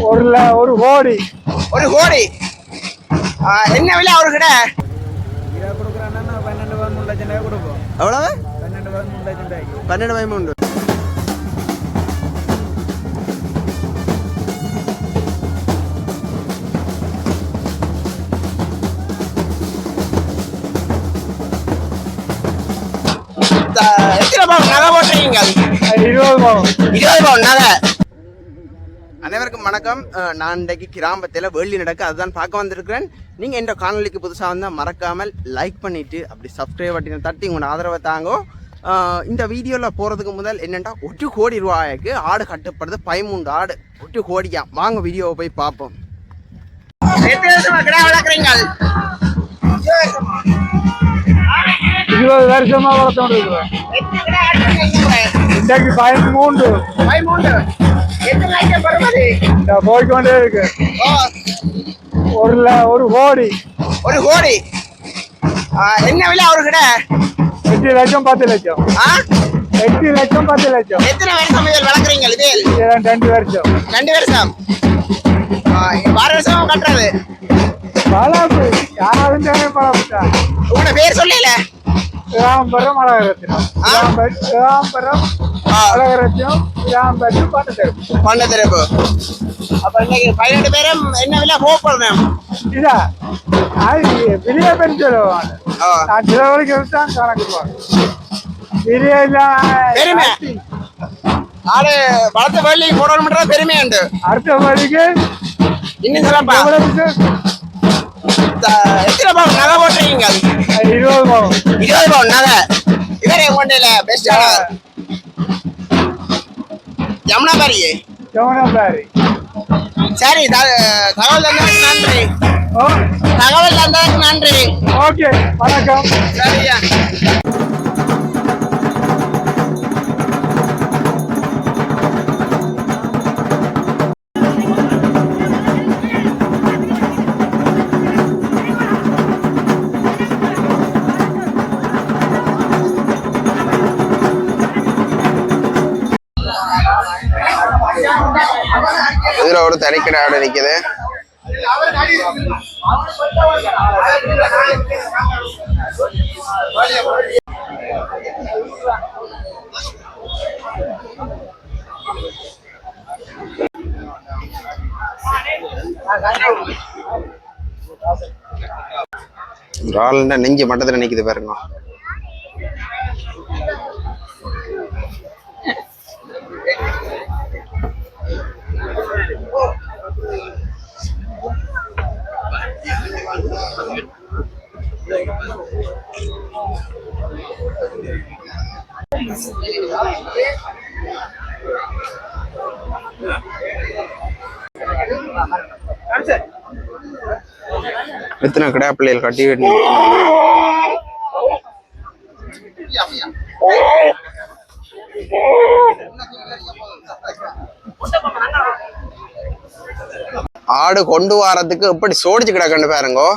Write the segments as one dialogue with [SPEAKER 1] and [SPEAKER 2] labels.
[SPEAKER 1] ஒரு ஒரு கோடி.
[SPEAKER 2] ஒரு கோடி? என்ன விலை அவர்கிட்ட
[SPEAKER 1] கொடுக்குறாங்கன்னா பன்னெண்டு பதிமூணு லட்சம் ரூபாய் கொடுப்போம்.
[SPEAKER 2] எவ்வளவு?
[SPEAKER 1] பன்னெண்டு பதிமூணு லட்சம் ரூபாய்க்கு.
[SPEAKER 2] பன்னெண்டு பதிமூன்று த- எத்தனை பவுன் நகை போட்டுருக்கீங்க?
[SPEAKER 1] இருபது பவுன்.
[SPEAKER 2] இருபது பவுன் நகை? அனைவருக்கும் வணக்கம். நான் இன்றைக்கு கிராமத்தில் வேள்வி நடக்க அதுதான் பார்க்க வந்திருக்கிறேன். நீங்கள் என்ற காணொலிக்கு புதுசாக வந்தால் மறக்காமல் லைக் பண்ணிவிட்டு அப்படி சப்ஸ்கிரைப் பட்டினை தட்டி உங்களோட ஆதரவை தாங்கோ. இந்த வீடியோவில் போகிறதுக்கு முதல் என்னென்னா ஒரு கோடி ரூபாய்க்கு ஆடு கட்டுப்படுது பதிமூன்று ஆடு. ஒரு கோடியா? வாங்க வீடியோவை போய் பார்ப்போம்.
[SPEAKER 1] இருபது வருஷமா வளர்த்தோண்டு இன்றைக்கு பதிமூன்று.
[SPEAKER 2] பதிமூன்று.
[SPEAKER 1] இந்த போய்க்கொண்டே இருக்கு. ஒரு ல- ஒரு கோடி.
[SPEAKER 2] ஒரு கோடி? என்ன விலை அவர்கிட்ட
[SPEAKER 1] எட்டு லட்சம் பத்து லட்சம். எட்டு லட்சம் பத்து லட்சம்.
[SPEAKER 2] எத்தனை வருஷம் இதில் வளர்க்குறீங்க இது
[SPEAKER 1] இதெல்லாம் ரெண்டு வருஷம்.
[SPEAKER 2] ரெண்டு வருஷம்? ஆ, வார வருஷம் கட்டுறது
[SPEAKER 1] பழப்பு. யாரும் பழப்புட்டா
[SPEAKER 2] உங்களோட பேர் சொல்லல.
[SPEAKER 1] ராம்பரம் அழகரத்தினம் ராம்பரம் அழகரத்தினம் ராம்பரம்
[SPEAKER 2] பண்ண திறப்பு அப்ப இன்னைக்கு பதினெட்டு பேரும் என்ன விலை? போகணும்
[SPEAKER 1] இதா வெளிய பெண் சொல்லுவாங்க. நான் சில வரைக்கும் தான் கணக்கு போறேன்
[SPEAKER 2] பெருமை. ஆடு வளர்த்த வள்ளி போடணும்ன்றது பெருமை உண்டு
[SPEAKER 1] அடுத்த வழிக்கு
[SPEAKER 2] இன்னும் சிறப்பா எத்தனை பவுன் நகை போட்டுருக்கீங்க
[SPEAKER 1] அது இருபது பவுன்
[SPEAKER 2] இருபது பவுன் நகை இவரே கொண்டையில பெஸ்டான யமுனா பாரி
[SPEAKER 1] யமுனா
[SPEAKER 2] பாரி சரி தகவல் தந்ததுக்கு நன்றி தகவல் தந்ததுக்கு நன்றி
[SPEAKER 1] ஓகே வணக்கம்
[SPEAKER 2] சரியா இதுல ஒரு ஆடு நிக்குது நெஞ்சு மட்டத்துல நிக்குது பாருங்க. எத்தனை கடை பிள்ளைகள் கட்டி ஆடு கொண்டு வரதுக்கு எப்படி சோடிச்சு கிடக்குன்னு பாருங்கோ.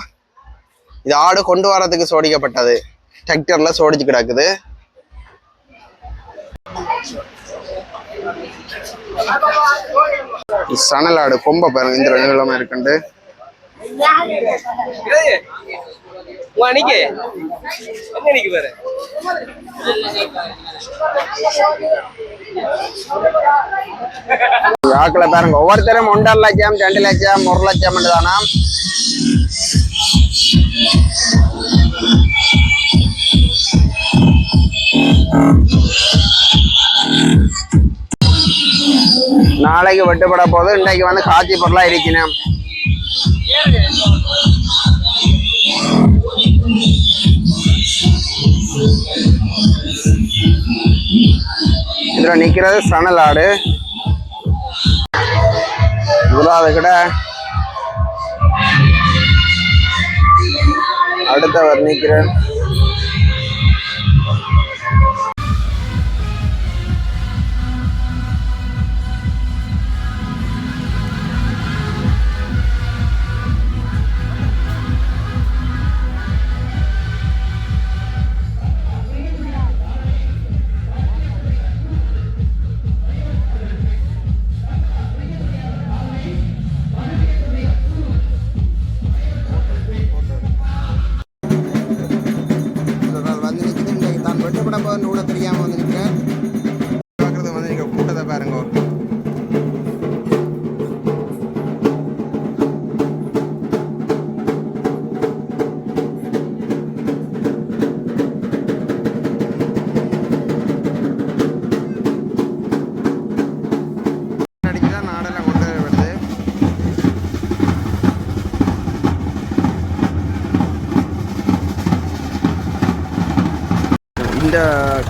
[SPEAKER 2] இது ஆடு கொண்டு வரதுக்கு சோடிக்கப்பட்டது. டிராக்டர்ல சோடிச்சு கிடக்குது. சணல் ஆடு கொம்ப பாருங்க. இந்த நிலமா இருக்குண்டு ஆக்களை பாருங்க. ஒவ்வொருத்தரும் ஒன்றரை லட்சம் ரெண்டு லட்சம் ஒரு லட்சம் தானா நாளைக்கு வெட்டுப்பட போது இன்னைக்கு வந்து காட்சி பொருளா இருக்கணும். இதுல நிக்கிறது சணல் ஆடு முதலாவது கூட அடுத்தவர் வர்ணிக்கிறேன்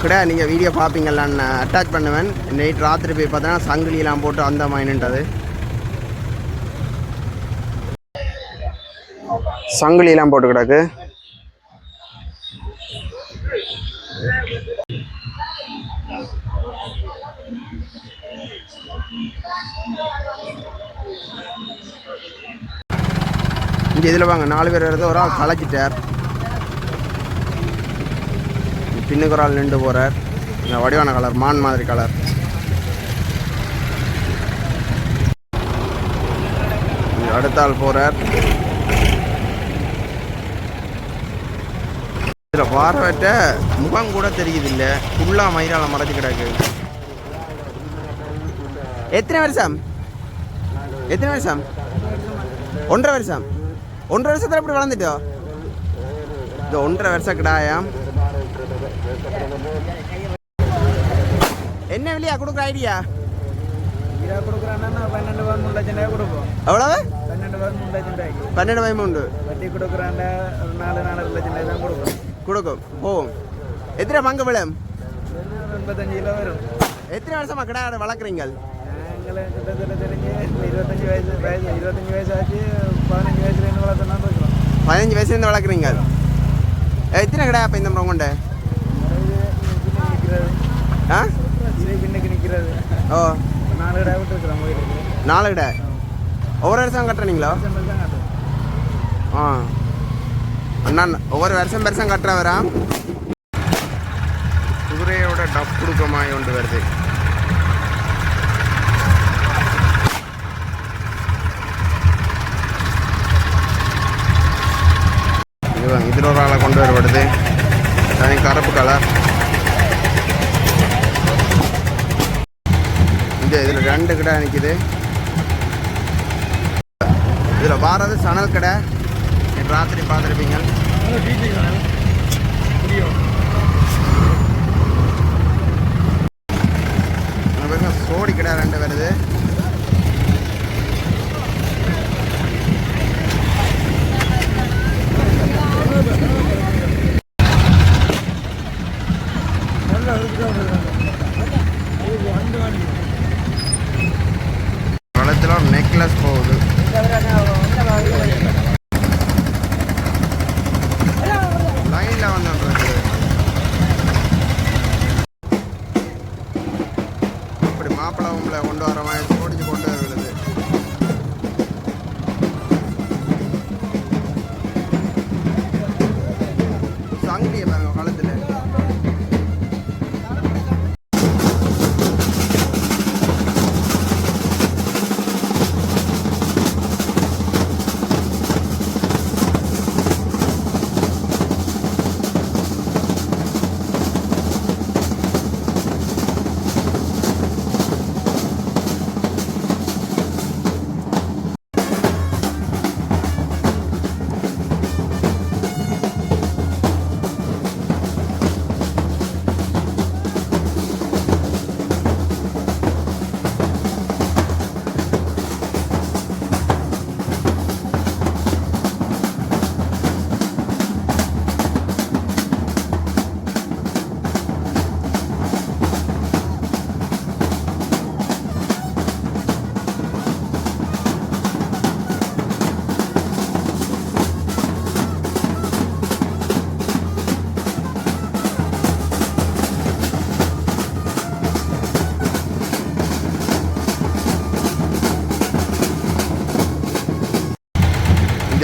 [SPEAKER 2] கூட நீங்கள் வீடியோ பார்ப்பீங்களான்னு அட்டாச் பண்ணுவேன். நைட் ராத்திரி போய் பார்த்தோன்னா சங்கிலியெல்லாம் போட்டு அந்த மாயின்ன்றது சங்கிலியெல்லாம் போட்டு கிடக்கு. இங்கே இதில் வாங்க நாலு பேர் வருது ஒரு ஆள் களைச்சிட்டார் பின்னுக்கு நின்று போகிறார் இந்த வடிவான கலர் மான் மாதிரி கலர் இங்க அடுத்த ஆள் போகிறார் இதில் பார்வைட்ட முகம் கூட தெரியுது இல்லை ஃபுல்லாக மயிரால மறைஞ்சு கிடக்கு. எத்தனை வருஷம்? எத்தனை வருஷம்? ஒன்றரை வருஷம். ஒன்றரை வருஷத்தில் எப்படி வளர்ந்துட்டோ? இந்த ஒன்றரை வருஷம் கிடாயாம். என்ன விலையா கொடுக்குற ஐடியா
[SPEAKER 3] பன்னெண்டு பதிமூணு லட்சம் ரூபாய் கொடுப்போம்.
[SPEAKER 2] எவ்வளவு?
[SPEAKER 3] பன்னெண்டு பதிமூணு லட்சம் ரூபாய்க்கு.
[SPEAKER 2] பன்னெண்டு பயமுண்டு
[SPEAKER 3] வட்டி கொடுக்குறாண்ட ஒரு நாலு நாலரை லட்சம் ரூபாய் தான் கொடுக்கும்
[SPEAKER 2] கொடுக்கும். போவோம். எத்தனை பங்கு விளம்?
[SPEAKER 3] எண்பத்தஞ்சு கிலோ வரும்.
[SPEAKER 2] எத்தனை வருஷமா கிடாட வளர்க்குறீங்க
[SPEAKER 3] இருபத்தஞ்சு வயசு வயசு இருபத்தஞ்சு வயசு ஆச்சு பதினஞ்சு வயசுல இருந்து வளர்த்தோம்னா இருக்கிறோம்
[SPEAKER 2] பதினஞ்சு வயசுலேருந்து வளர்க்குறீங்க எத்தனை கடை அப்போ இந்த முறை கொண்டு?
[SPEAKER 3] நிற்கிறது.
[SPEAKER 2] ஆ?
[SPEAKER 3] இது பின்னுக்கு நிற்கிறது.
[SPEAKER 2] ஓ.
[SPEAKER 3] நாலு கடை விட்டு இருக்கிறோம் கோயிலுக்கு
[SPEAKER 2] நாலு கடை? ஒவ்வொரு வருஷம் கட்டுறீங்களோ? ஆ. அண்ணா ஒவ்வொரு வருஷம் வருஷம் கட்டுறவரா? குதிரையோட டப் கொடுக்கமாய் கொண்டு வருது இதுதான் இதில் ஒரு ஆளை கொண்டு வரப்படுது தனி கருப்பு கலர் இந்த ரெண்டு கடை நிற்கிது இதில் வாரது சணல் கடை. ராத்திரி பார்த்துருப்பீங்க. சோடி கடை ரெண்டு வருது. வளத்தில்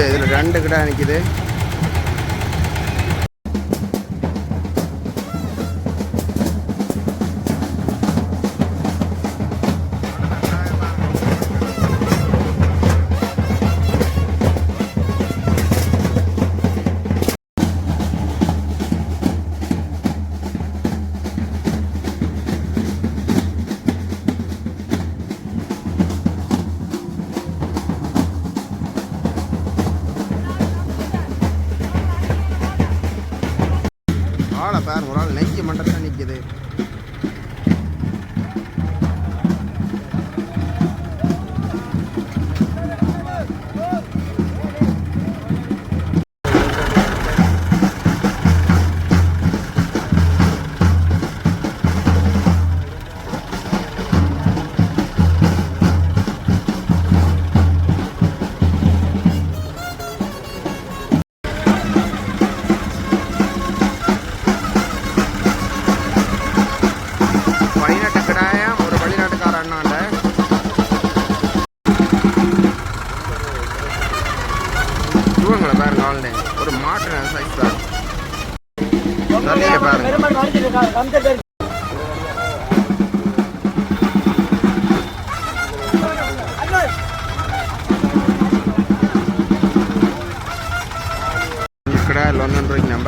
[SPEAKER 2] இந்த இதில் ரெண்டு கிடா நிற்கிது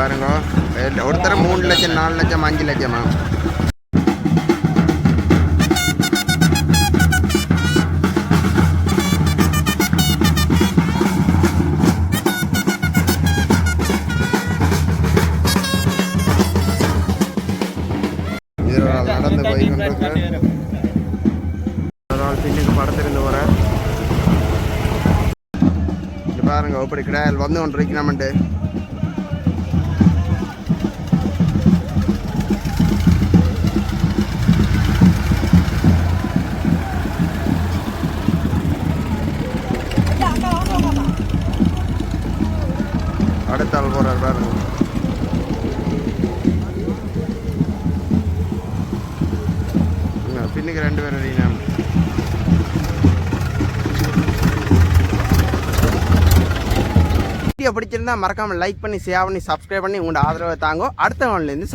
[SPEAKER 2] பாருங்க. ஒருத்தர் மூணு லட்சம் நாலு லட்சம் அஞ்சு லட்சமா? இதில் ஆள் நடந்து போய் ஒரு பின்னுக்கு படத்திலிருந்து பாருங்க இப்படி கிடையாது. வந்து ஒன்று இருக்கணும்ட்டு அடுத்த ஆள் போகிறார் பாருங்க பின்னுக்கு ரெண்டு பேரும் அடிக்கணும் வீடியோ பிடிச்சிருந்தா மறக்காம லைக் பண்ணி ஷேர் பண்ணி சப்ஸ்கிரைப் பண்ணி உங்களோட ஆதரவை தாங்கும் அடுத்த நாள்லேருந்து